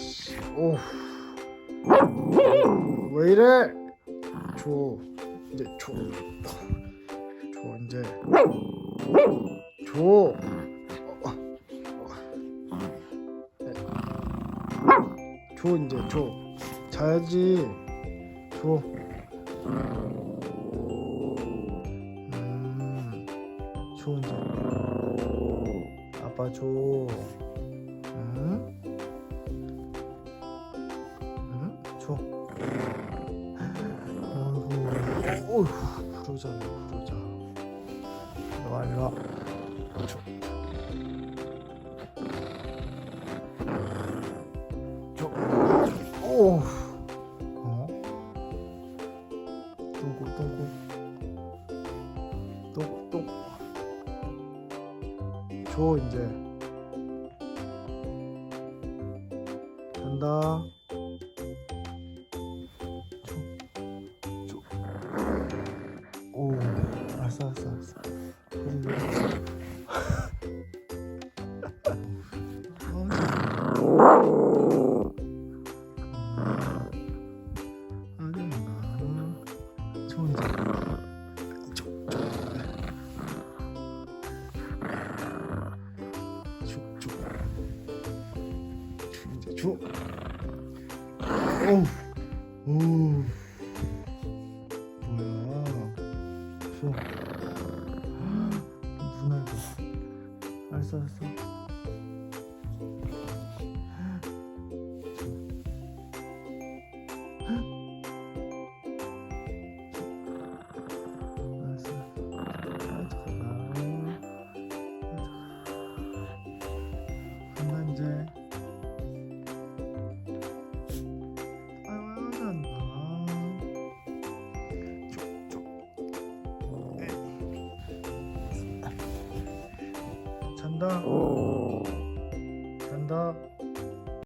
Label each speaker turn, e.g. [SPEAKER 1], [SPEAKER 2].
[SPEAKER 1] 씨. 오. 왜 이래? 줘. 이제 줘. 줘 이제. 줘. 어, 어. 네. 줘 이제 줘. 자야지. 줘. 음. 줘 이제. 아빠 줘. 줘. 어휴, 부르자, 부르자. 이리 와, 이리 와. 줘. 줘. 오. 어? 똥꼬, 똥꼬. 똥, 똥. 줘, 이제. 간다. 줘. 오, 오, 뭐야? 줘. 눈 说说。 잔다. 잔다.